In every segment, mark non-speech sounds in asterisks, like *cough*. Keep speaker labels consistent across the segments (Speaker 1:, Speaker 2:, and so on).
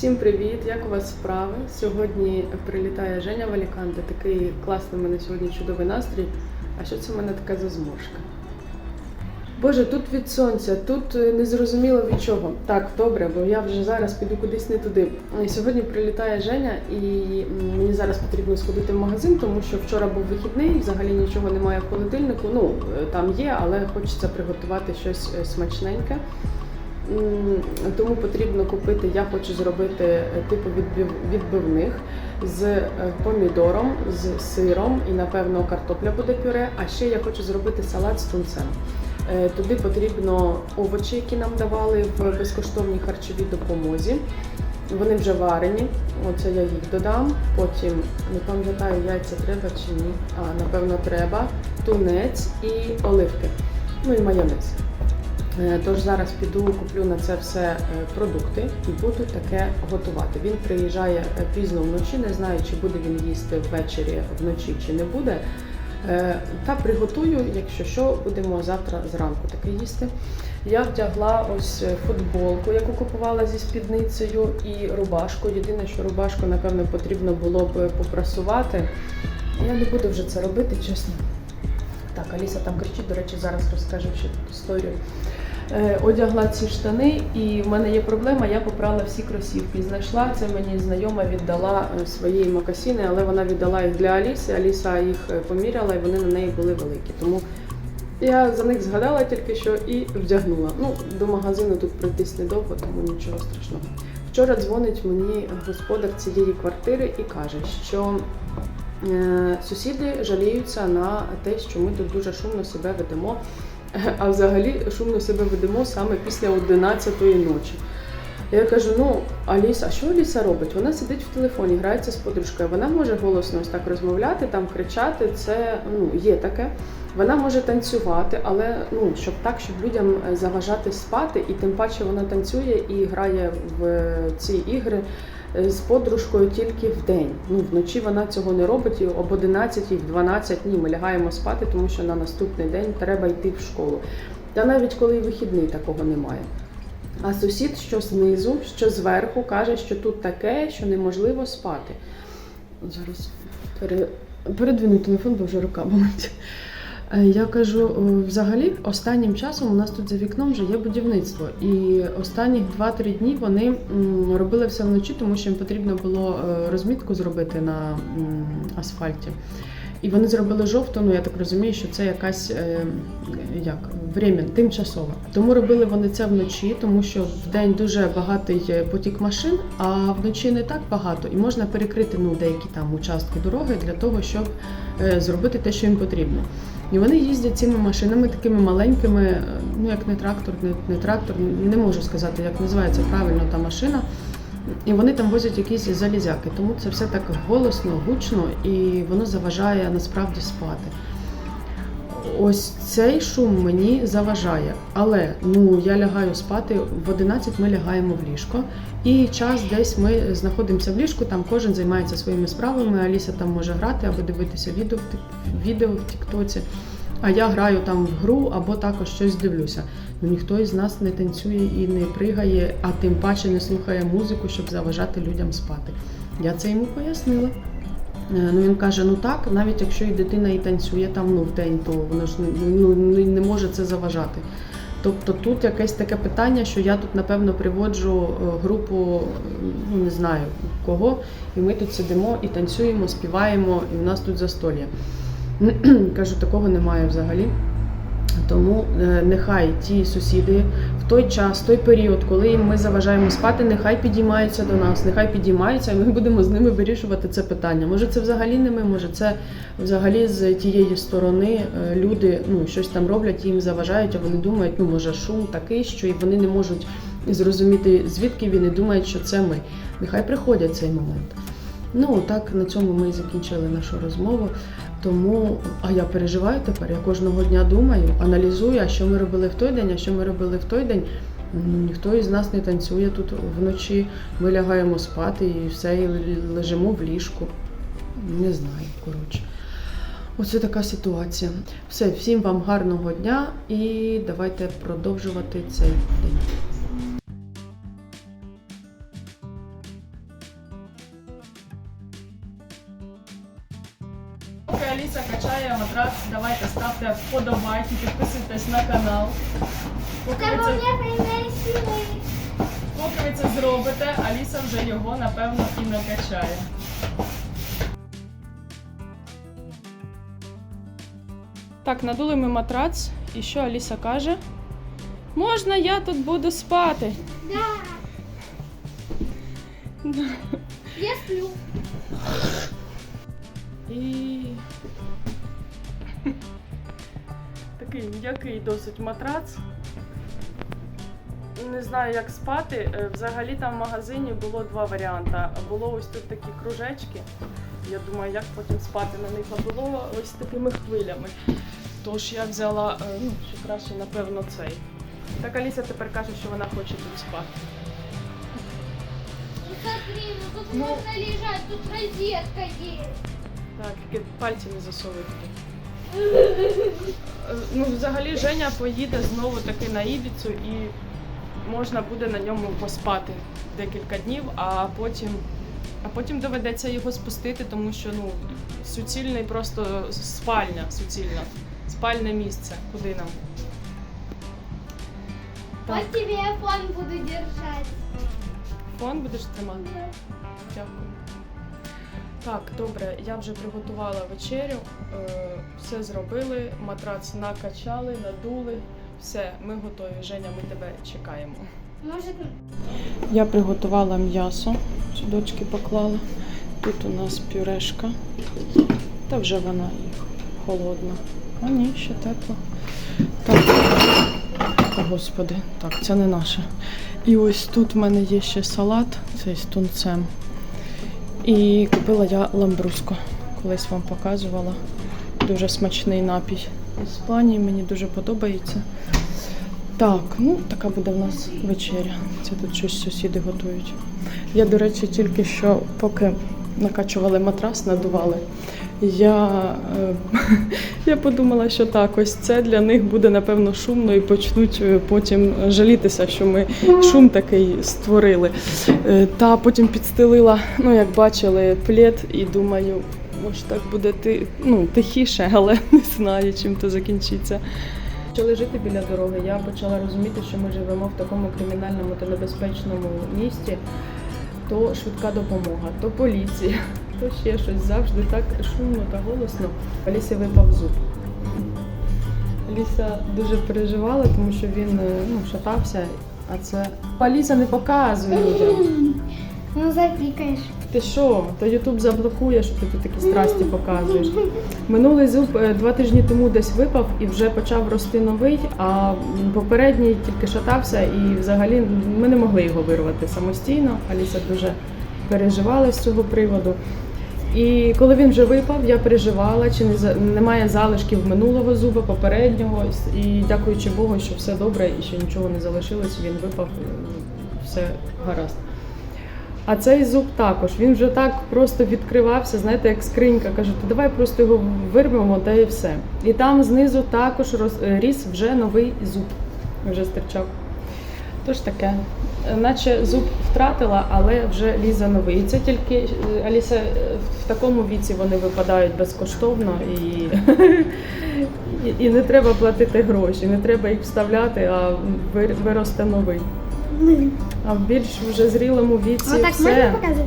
Speaker 1: Всім привіт! Як у вас справи? Сьогодні прилітає Женя в Такий класний у мене сьогодні чудовий настрій. А що це в мене така за зморшка? Боже, тут від сонця, тут е, не зрозуміло від чого. Так, добре, бо я вже зараз піду кудись не туди. Сьогодні прилітає Женя, і мені зараз потрібно сходити в магазин, тому що вчора був вихідний, взагалі нічого немає в холодильнику. Ну е, там є, але хочеться приготувати щось е, смачненьке. Тому потрібно купити, я хочу зробити е, типу відбивних з е, помідором, з сиром і, напевно, картопля буде пюре. А ще я хочу зробити салат з тунцем. Е, Туди потрібно овочі, які нам давали в безкоштовній харчовій допомозі. Вони вже варені. Оце я їх додам. Потім не пам'ятаю, яйця треба чи ні. А напевно треба. Тунець і оливки. Ну і майонез. Е, Тож зараз піду, куплю на це все е, продукти і буду таке готувати. Він приїжджає е, пізно вночі, не знаю, чи буде він їсти ввечері вночі, чи не буде. Та приготую, якщо що, будемо завтра зранку таке їсти. Я вдягла ось футболку, яку купувала зі спідницею, і рубашку. Єдине, що рубашку, напевно, потрібно було б попрасувати. Я не буду вже це робити, чесно. Так, Аліса там кричить, до речі, зараз розкаже ще тут історію. Е, Одягла ці штани, і в мене є проблема. Я попрала всі кросівки. Знайшла це мені знайома віддала е, свої мокасини, але вона віддала їх для Аліси. Аліса їх е, поміряла, і вони на неї були великі. Тому я за них згадала тільки що і вдягнула. Ну, до магазину тут пройтись недовго, тому нічого страшного. Вчора дзвонить мені господар цієї квартири і каже, що Сусіди жаліються на те, що ми тут дуже шумно себе ведемо. А взагалі шумно себе ведемо саме після 11-ї ночі. Я кажу: ну, Аліса, а що Аліса робить? Вона сидить в телефоні, грається з подружкою. Вона може голосно ось так розмовляти, там кричати. Це ну, є таке. Вона може танцювати, але ну, щоб так, щоб людям е, заважати спати, і тим паче вона танцює і грає в е, ці ігри е, з подружкою тільки в день. Ну, вночі вона цього не робить, і об 11, і в 12 ні, ми лягаємо спати, тому що на наступний день треба йти в школу. Та навіть коли вихідний такого немає. А сусід, що знизу, що зверху, каже, що тут таке, що неможливо спати. Зараз пере... передвину телефон, бо вже рука болить. Е, Я кажу, е, взагалі, останнім часом у нас тут за вікном вже є будівництво. І останні 2-3 дні вони робили все вночі, тому що їм потрібно було е, розмітку зробити на асфальті. І вони зробили жовту, ну я так розумію, що це якась як времен, тимчасова. Тому робили вони це вночі, тому що в день дуже багатий потік машин, а вночі не так багато, і можна перекрити ну, деякі там участки дороги для того, щоб зробити те, що їм потрібно. І вони їздять цими машинами такими маленькими, е, ну як не трактор, не, не трактор, не можу сказати, як називається правильно та машина. І вони там возять якісь залізяки, тому це все так голосно, гучно і воно заважає насправді спати. Ось цей шум мені заважає, але ну я лягаю спати в 11 Ми лягаємо в ліжко, і час десь ми знаходимося в ліжку. Там кожен займається своїми справами. Аліса там може грати або дивитися відео в відео в Тіктоці. А я граю там в гру або також щось дивлюся. Ну ніхто із нас не танцює і не пригає, а тим паче не слухає музику, щоб заважати людям спати. Я це йому пояснила. Е, Ну він каже: ну так, навіть якщо і дитина і танцює там ну, в день, то воно ж ну, не, може це заважати. Тобто тут якесь таке питання, що я тут, напевно, приводжу е, групу, ну не знаю кого, і ми тут сидимо і танцюємо, співаємо, і в нас тут застолья. *clears throat* Кажу, такого немає взагалі. Тому е, нехай ті сусіди той час, той період, коли ми заважаємо спати, нехай підіймаються до нас, нехай підіймаються, і ми будемо з ними вирішувати це питання. Може, це взагалі не ми, може, це взагалі з тієї сторони е, люди ну, щось там роблять, їм заважають, а вони думають, ну може шум такий, що і вони не можуть зрозуміти, звідки він і думають, що це ми. Нехай приходять цей момент. Ну, так на цьому ми і закінчили нашу розмову. Тому, а я переживаю тепер. Я кожного дня думаю, аналізую, а що ми робили в той день, а що ми робили в той день. Ну, ніхто із нас не танцює тут вночі. Ми лягаємо спати і все, і лежимо в ліжку. Не знаю, коротше. Оце така ситуація. Все, всім вам гарного дня і давайте продовжувати цей день. Вподобайки, підписуйтесь на канал. Ви, це, поки ви це зробите, Аліса вже його напевно і накачає. Так, надули ми матрац, і що Аліса каже? Можна я тут буду спати?
Speaker 2: Да. Я сплю.
Speaker 1: І такий м'який досить матрац. Не знаю, як спати. Е, Взагалі там в магазині було два варіанти. Було ось тут такі кружечки. Я думаю, як потім спати на них, а було ось такими хвилями. Тож я взяла, е, ну, що краще, напевно, цей. Так Аліса тепер каже, що вона хоче тут спати.
Speaker 2: Ну смотри, ну тут
Speaker 1: Ну.
Speaker 2: можно лежать, тут розетка есть.
Speaker 1: Так, тільки пальці не засовуйте. Е, Ну, взагалі Женя поїде знову таки на Ібіцу і можна буде на ньому поспати декілька днів, а потім, а потім доведеться його спустити, тому що ну, суцільний просто спальня, суцільна, спальне місце. Куди нам? Так,
Speaker 2: тебе я фон буду держать.
Speaker 1: фон будеш тримати? Дякую. Так, добре, я вже приготувала вечерю, е, все зробили, матрац накачали, надули. Все, ми готові. Женя, ми тебе чекаємо.
Speaker 2: Может,
Speaker 1: Я приготувала м'ясо, дочки поклала. Тут у нас пюрешка. Та вже вона холодна. А ні, ще тепла. Так. О, Господи, так, це не наше. І ось тут в мене є ще салат, цей з тунцем. І купила я ламбруско. Колись вам показувала. Дуже смачний напій. З Іспанії мені дуже подобається. Так, ну така буде в нас вечеря. Це тут щось сусіди готують. Я, до речі, тільки що, поки накачували матрас, надували. Я, е, *laughs* я подумала, що так, ось це для них буде напевно шумно і почнуть е, потім жалітися, що ми шум такий створили. Е, Та потім підстелила, ну як бачили, плед і думаю, може так буде ти, ну, тихіше, *laughs* але не знаю, чим то закінчиться. Почали жити біля дороги, я почала розуміти, що ми живемо в такому кримінальному та небезпечному місті. То швидка допомога, то поліція, то ще щось завжди так шумно та голосно. Алісі випав зуб. Аліса дуже переживала, тому що він е, ну, шатався, а це. Аліса не показує людям. *laughs*
Speaker 2: ну запикаешь.
Speaker 1: Ти що? То Ютуб заблокує, що ти тут такі страсті показуєш. Минулий зуб е, два тижні тому десь випав і вже почав рости новий, а попередній тільки шатався і взагалі ми не могли його вирвати самостійно. Аліса дуже переживала з цього приводу. І коли він вже випав, я переживала, чи не немає залишків минулого зуба, попереднього. І дякуючи Богу, що все добре і що нічого не залишилось, він випав, е, все гаразд. А цей зуб також, він вже так просто відкривався, знаєте, як скринька. Кажу, то давай просто його вирвемо та і все. І там знизу також ріс вже новий зуб. Вже стирчав. Тож таке. Е, Наче зуб втратила, але вже лізе новий. І це тільки е, Аліса е, в такому віці вони випадають безкоштовно і, *laughs* і, і не треба платити гроші, не треба їх вставляти, а вир- виросте новий. А в більш вже зрілому віці
Speaker 2: Вот так
Speaker 1: все.
Speaker 2: можно показать?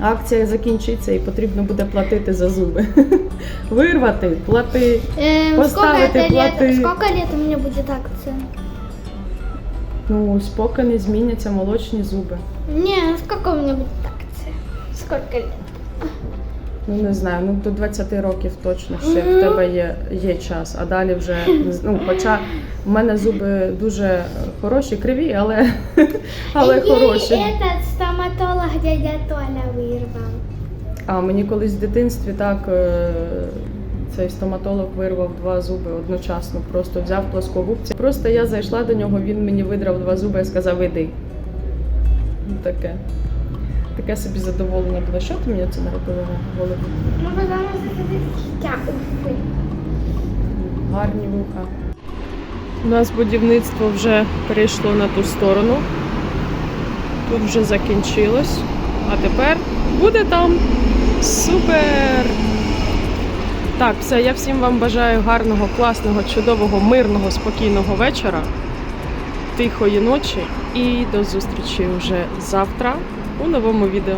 Speaker 1: Акція закінчиться і потрібно буде платити за зуби. *laughs* Вирвати, плати.
Speaker 2: Сколько,
Speaker 1: Поставити, плати.
Speaker 2: лет, сколько лет у меня будет акция?
Speaker 1: Ну, ось поки не зміняться молочні зуби.
Speaker 2: Не, сколько у меня будет акция? Сколько лет?
Speaker 1: Ну не знаю, ну до 20 років точно ще в тебе є, є час, а далі вже ну, хоча в мене зуби дуже хороші, криві, але, *laughs* але хороші.
Speaker 2: этот стоматолог дядя Толя вырвал.
Speaker 1: А мені колись в дитинстві так е, цей стоматолог вирвав два зуби одночасно, просто взяв плоскогубці. Просто я зайшла до нього, він мені видрав два зуби і сказав, іди. Ну, Таке. Таке собі задоволення було. Що ти мені це наробила на голові?
Speaker 2: Ну, потому что это.
Speaker 1: Гарні вуха. У нас будівництво вже перейшло на ту сторону. Тут вже закінчилось. А тепер буде там. Супер! Так, все, я всім вам бажаю гарного, класного, чудового, мирного, спокійного вечора, тихої ночі і до зустрічі вже завтра у новому відео.